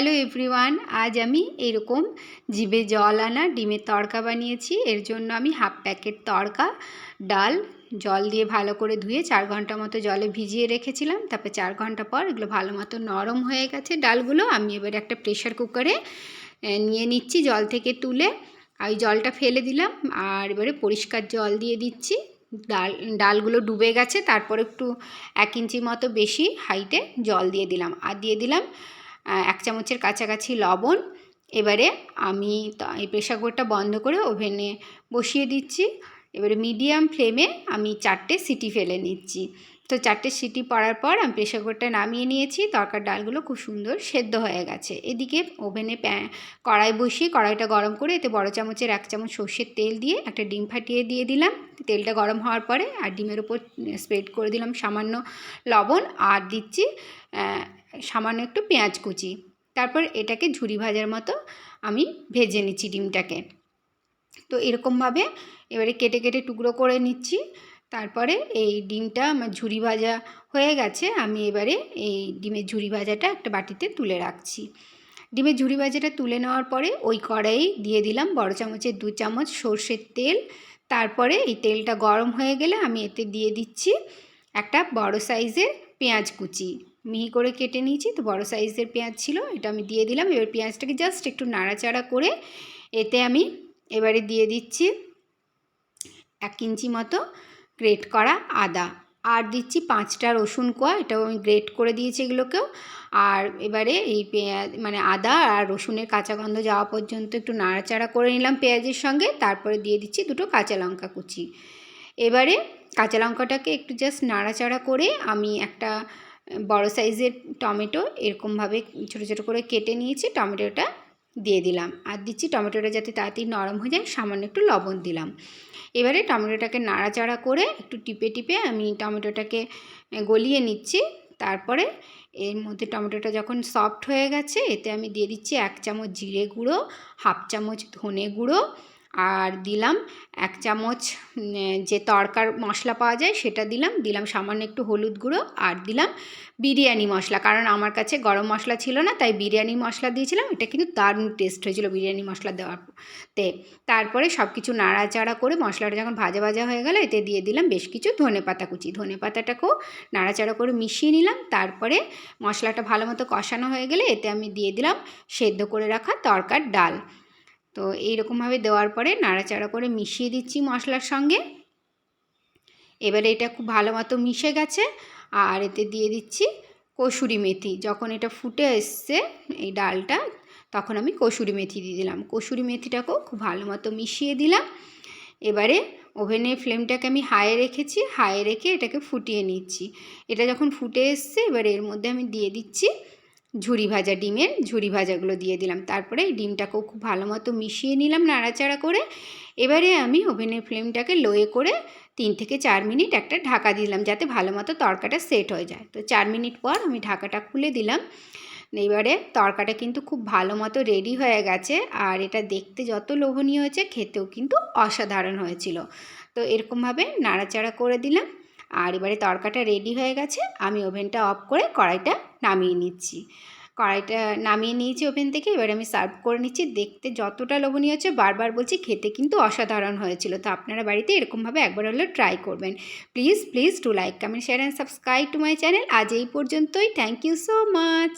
Hello everyone আজ আমি এরকম জিভে জল আনা, ডিমের তড়কা বানিয়েছি। এর জন্য আমি হাফ প্যাকেট তড়কা, ডাল, জল দিয়ে ভালো করে ধুয়ে চার ঘণ্টা মতো জলে ভিজিয়ে রেখেছিলাম। তারপর চার ঘণ্টা পর এগুলো ভালো মতো নরম হয়ে গেছে ডালগুলো। আমি এবার একটা প্রেশার কুকারে নিয়ে নিচ্ছি জল থেকে তুলে। ওই জলটা ফেলে দিলাম আর এবারে পরিষ্কার জল দিয়ে দিচ্ছি। ডাল, ডালগুলো ডুবে গেছে, তারপর একটু এক ইঞ্চি মতো বেশি হাইটে জল দিয়ে দিলাম। আর দিয়ে দিলাম এক চামচের কাছাকাছি লবণ। এবারে আমি এই প্রেশার কুকারটা বন্ধ করে ওভেনে বসিয়ে দিচ্ছি। এবারে মিডিয়াম ফ্লেমে আমি চারটে সিটি ফেলে নিচ্ছি। তো চারটে সিটি পড়ার পর আমি প্রেশার কুকারটা নামিয়ে নিয়েছি। তরকার ডালগুলো খুব সুন্দর সেদ্ধ হয়ে গেছে। এদিকে ওভেনে কড়াই বসিয়ে কড়াইটা গরম করে এতে বড় চামচের এক চামচ সর্ষের তেল দিয়ে একটা ডিম ফাটিয়ে দিয়ে দিলাম। তেলটা গরম হওয়ার পরে আর ডিমের ওপর স্প্রেড করে দিলাম সামান্য লবণ। আর দিচ্ছি সামান্য একটু পেঁয়াজ কুচি। তারপর এটাকে ঝুরি ভাজার মতো আমি ভেজে নিচ্ছি ডিমটাকে। তো এরকমভাবে এবারে কেটে কেটে টুকরো করে নিচ্ছি। তারপরে এই ডিমটা আমার ঝুরি ভাজা হয়ে গেছে, আমি এবারে এই ডিমের ঝুরি ভাজাটা একটা বাটিতে তুলে রাখছি। ডিমের ঝুরি ভাজাটা তুলে নেওয়ার পরে ওই কড়াই দিয়ে দিলাম বড় চামচের দু চামচ সর্ষের তেল। তারপরে এই তেলটা গরম হয়ে গেলে আমি এতে দিয়ে দিচ্ছি একটা বড় সাইজের পেঁয়াজ কুচি। মিহি করে কেটে নিয়েছি, তো বড় সাইজের পেঁয়াজ ছিল, এটা আমি দিয়ে দিলাম। এবার পেঁয়াজটাকে জাস্ট একটু নাড়াচাড়া করে এতে আমি এবারে দিয়ে দিচ্ছি এক ইঞ্চি মতো গ্রেট করা আদা। আর দিচ্ছি পাঁচটা রসুন কোয়া, এটাও আমি গ্রেট করে দিয়েছি এগুলোকেও। আর এবারে এই পেঁয়াজ মানে আদা আর রসুনের কাঁচা গন্ধ যাওয়া পর্যন্ত একটু নাড়াচাড়া করে নিলাম পেঁয়াজের সঙ্গে, তারপরে দিয়ে দিচ্ছি দুটো কাঁচা লঙ্কা কুচি। এবারে কাঁচা লঙ্কাটাকে একটু জাস্ট নাড়াচাড়া করে আমি একটা বড় সাইজের টমেটো এরকমভাবে ছোটো ছোটো করে কেটে নিয়েছি, টমেটোটা দিয়ে দিলাম। আর দিচ্ছি টমেটোটা যাতে তাড়াতাড়ি নরম হয়ে যায়, সামান্য একটু লবণ দিলাম। এবারে টমেটোটাকে নাড়াচাড়া করে একটু টিপে টিপে আমি টমেটোটাকে গলিয়ে নিচ্ছি। তারপরে এর মধ্যে টমেটোটা যখন সফট হয়ে গেছে, এতে আমি দিয়ে দিচ্ছি এক চামচ জিরে গুঁড়ো, হাফ চামচ ধনে গুঁড়ো আর দিলাম এক চামচ যে তরকার মশলা পাওয়া যায় সেটা দিলাম দিলাম সামান্য একটু হলুদ গুঁড়ো আর দিলাম বিরিয়ানি মশলা। কারণ আমার কাছে গরম মশলা ছিল না, তাই বিরিয়ানি মশলা দিয়েছিলাম, এটা কিন্তু দারুণ টেস্ট হয়েছিল বিরিয়ানি মশলা দেওয়ার তে তারপরে সব কিছু নাড়াচাড়া করে মশলাটা যখন ভাজা ভাজা হয়ে গেল, এতে দিয়ে দিলাম বেশ কিছু ধনে পাতা কুচি। ধনে পাতাটাকেও নাড়াচাড়া করে মিশিয়ে নিলাম, তারপরে মশলাটা ভালো মতো কষানো হয়ে গেলে এতে আমি দিয়ে দিলাম সেদ্ধ করে রাখা তরকার ডাল। তো এইরকমভাবে দেওয়ার পরে নাড়াচাড়া করে মিশিয়ে দিচ্ছি মশলার সঙ্গে। এবারে এটা খুব ভালো মতো মিশে গেছে আর এতে দিয়ে দিচ্ছি কসুরি মেথি। যখন এটা ফুটে এসছে এই ডালটা, তখন আমি কসুরি মেথি দিয়ে দিলাম। কসুরি মেথিটাকেও খুব ভালো মতো মিশিয়ে দিলাম। এবারে ওভেনের ফ্লেমটাকে আমি হায়ে রেখেছি হায়ে রেখে এটাকে ফুটিয়ে নিচ্ছি। এটা যখন ফুটে এসছে, এবার এর মধ্যে আমি দিয়ে দিচ্ছি ঝুরি ভাজা ডিমের ঝুরি ভাজাগুলো দিয়ে দিলাম। তারপরে এই ডিমটাকেও খুব ভালো মতো মিশিয়ে নিলাম নাড়াচাড়া করে। এবারে আমি ওভেনের ফ্লেমটাকে লোয়ে করে তিন থেকে চার মিনিট একটা ঢাকা দিলাম যাতে ভালো মতো তরকাটা সেট হয়ে যায়। তো চার মিনিট পর আমি ঢাকাটা খুলে দিলাম। এবারে তরকাটা কিন্তু খুব ভালো মতো রেডি হয়ে গেছে আর এটা দেখতে যত লোভনীয় হয়েছে, খেতেও কিন্তু অসাধারণ হয়েছিল। তো এরকমভাবে নাড়াচাড়া করে দিলাম। আর এবারে তরকাটা রেডি হয়ে গেছে, আমি ওভেনটা অফ করে কড়াইটা নামিয়ে নিচ্ছি। কড়াইটা নামিয়ে নিয়েছি ওভেন থেকে, এবারে আমি সার্ভ করে নিচ্ছি। দেখতে যতটা লোভনীয় হচ্ছে, বারবার বলছি, খেতে কিন্তু অসাধারণ হয়েছিল। তো আপনারা বাড়িতে এরকমভাবে একবার হলেও ট্রাই করবেন। Please please to like comment share and subscribe to my channel আজ এই পর্যন্তই। Thank you so much